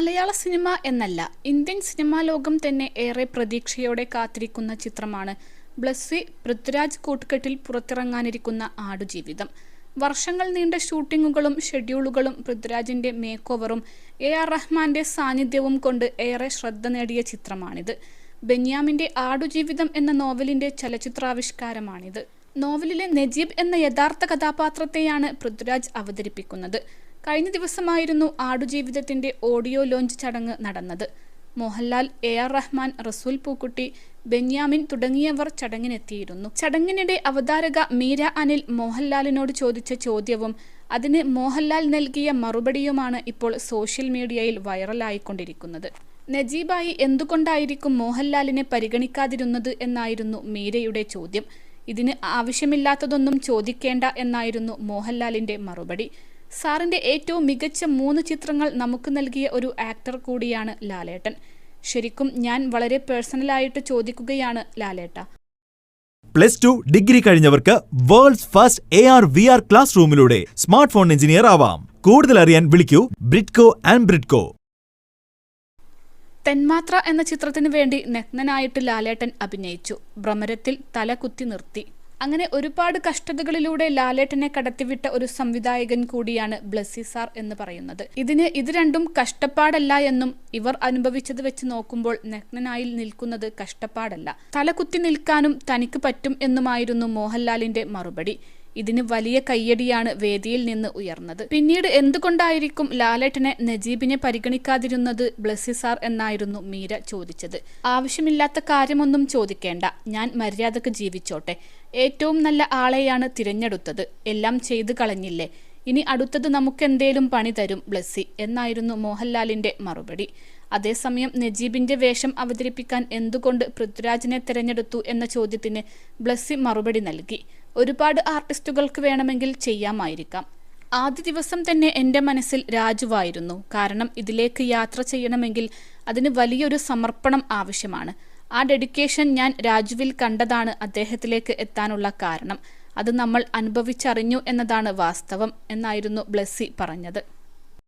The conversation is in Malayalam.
മലയാള സിനിമ എന്നല്ല ഇന്ത്യൻ സിനിമാ ലോകം തന്നെ ഏറെ പ്രതീക്ഷയോടെ കാത്തിരിക്കുന്ന ചിത്രമാണ്. ബ്ലസ്സി പൃഥ്വിരാജ് കൂട്ടുകെട്ടിൽ പുറത്തിറങ്ങാനിരിക്കുന്ന ആടുജീവിതം. വർഷങ്ങൾ നീണ്ട ഷൂട്ടിങ്ങുകളും ഷെഡ്യൂളുകളും പൃഥ്വിരാജിന്റെ മേക്ക് ഓവറും എ ആർ റഹ്മാന്റെ സാന്നിധ്യവും കൊണ്ട് ഏറെ ശ്രദ്ധ നേടിയ ചിത്രമാണിത്. ബെന്യാമിന്റെ ആടുജീവിതം എന്ന നോവലിന്റെ ചലച്ചിത്രാവിഷ്കാരമാണിത്. നോവലിലെ നജീബ് എന്ന യഥാർത്ഥ കഥാപാത്രത്തെയാണ് പൃഥ്വിരാജ് അവതരിപ്പിക്കുന്നത്. കഴിഞ്ഞ ദിവസമായിരുന്നു ആടുജീവിതത്തിന്റെ ഓഡിയോ ലോഞ്ച് ചടങ്ങ് നടന്നത്. മോഹൻലാൽ എ ആർ റഹ്മാൻ റസൂൽ പൂക്കുട്ടി ബെന്യാമിൻ തുടങ്ങിയവർ ചടങ്ങിനെത്തിയിരുന്നു. ചടങ്ങിനിടെ അവതാരക മീര അനിൽ മോഹൻലാലിനോട് ചോദിച്ച ചോദ്യവും അതിന് മോഹൻലാൽ നൽകിയ മറുപടിയുമാണ് ഇപ്പോൾ സോഷ്യൽ മീഡിയയിൽ വൈറലായിക്കൊണ്ടിരിക്കുന്നത്. നജീബായി എന്തുകൊണ്ടായിരിക്കും മോഹൻലാലിനെ പരിഗണിക്കാതിരുന്നത് എന്നായിരുന്നു മീരയുടെ ചോദ്യം. ഇതിന് ആവശ്യമില്ലാത്തതൊന്നും ചോദിക്കേണ്ട എന്നായിരുന്നു മോഹൻലാലിന്റെ മറുപടി. സാറിന്റെ ഏറ്റവും മികച്ച മൂന്ന് ചിത്രങ്ങൾ നമുക്ക് നൽകിയ ഒരു ആക്ടർ കൂടിയാണ് ലാലേട്ടൻ. ശരിക്കും ഞാൻ വളരെ പേഴ്സണലായിട്ട് ചോദിക്കുകയാണ് ലാലേട്ട. Plus two degree കഴിഞ്ഞവർക്ക് world's first A R V R class റൂമിലൂടെ smart phone engineer ആവാം. കൂടുതൽ അറിയാൻ വിളിക്കൂ ബ്രിഡ്കോ ആൻഡ് ബ്രിഡ്കോ. തെന്മാത്ര എന്ന ചിത്രത്തിന് വേണ്ടി നഗ്നനായിട്ട് ലാലേട്ടൻ അഭിനയിച്ചു. ഭ്രമരത്തിൽ തല കുത്തി നിർത്തി. അങ്ങനെ ഒരുപാട് കഷ്ടതകളിലൂടെ ലാലേട്ടനെ കടത്തിവിട്ട ഒരു സംവിധായകൻ കൂടിയാണ് ബ്ലസ്സി സാർ എന്ന് പറയുന്നത്. ഇതിന് ഇത് രണ്ടും കഷ്ടപ്പാടല്ല എന്നും ഇവർ അനുഭവിച്ചത് വെച്ച് നോക്കുമ്പോൾ നഗ്നനായി നിൽക്കുന്നത് കഷ്ടപ്പാടല്ല. തലകുത്തി നിൽക്കാനും തനിക്ക് പറ്റും എന്നുമായിരുന്നു മോഹൻലാലിന്റെ മറുപടി. ഇതിന് വലിയ കയ്യടിയാണ് വേദിയിൽ നിന്ന് ഉയർന്നത്. പിന്നീട് എന്തുകൊണ്ടായിരിക്കും ലാലേട്ടനെ നജീബിനെ പരിഗണിക്കാതിരുന്നത് ബ്ലസ്സി സാർ എന്നായിരുന്നു മീര ചോദിച്ചത്. ആവശ്യമില്ലാത്ത കാര്യമൊന്നും ചോദിക്കേണ്ട. ഞാൻ മര്യാദയ്ക്ക് ജീവിച്ചോട്ടെ. ഏറ്റവും നല്ല ആളെയാണ് തിരഞ്ഞെടുത്തത്. എല്ലാം ചെയ്തു കളഞ്ഞില്ലേ? ഇനി അടുത്തത് നമുക്കെന്തേലും പണി തരും ബ്ലസ്സി എന്നായിരുന്നു മോഹൻലാലിന്റെ മറുപടി. അതേസമയം നജീബിന്റെ വേഷം അവതരിപ്പിക്കാൻ എന്തുകൊണ്ട് പൃഥ്വിരാജിനെ തിരഞ്ഞെടുത്തു എന്ന ചോദ്യത്തിന് ബ്ലസ്സി മറുപടി നൽകി. ഒരുപാട് ആർട്ടിസ്റ്റുകൾക്ക് വേണമെങ്കിൽ ചെയ്യാമായിരിക്കാം. ആദ്യ ദിവസം തന്നെ എന്റെ മനസ്സിൽ രാജുവായിരുന്നു. കാരണം ഇതിലേക്ക് യാത്ര ചെയ്യണമെങ്കിൽ അതിന് വലിയൊരു സമർപ്പണം ആവശ്യമാണ്. ആ ഡെഡിക്കേഷൻ ഞാൻ രാജുവിൽ കണ്ടതാണ് അദ്ദേഹത്തിലേക്ക് എത്താനുള്ള കാരണം. അത് നമ്മൾ അനുഭവിച്ചറിഞ്ഞു എന്നതാണ് വാസ്തവം എന്നായിരുന്നു ബ്ലസ്സി പറഞ്ഞത്.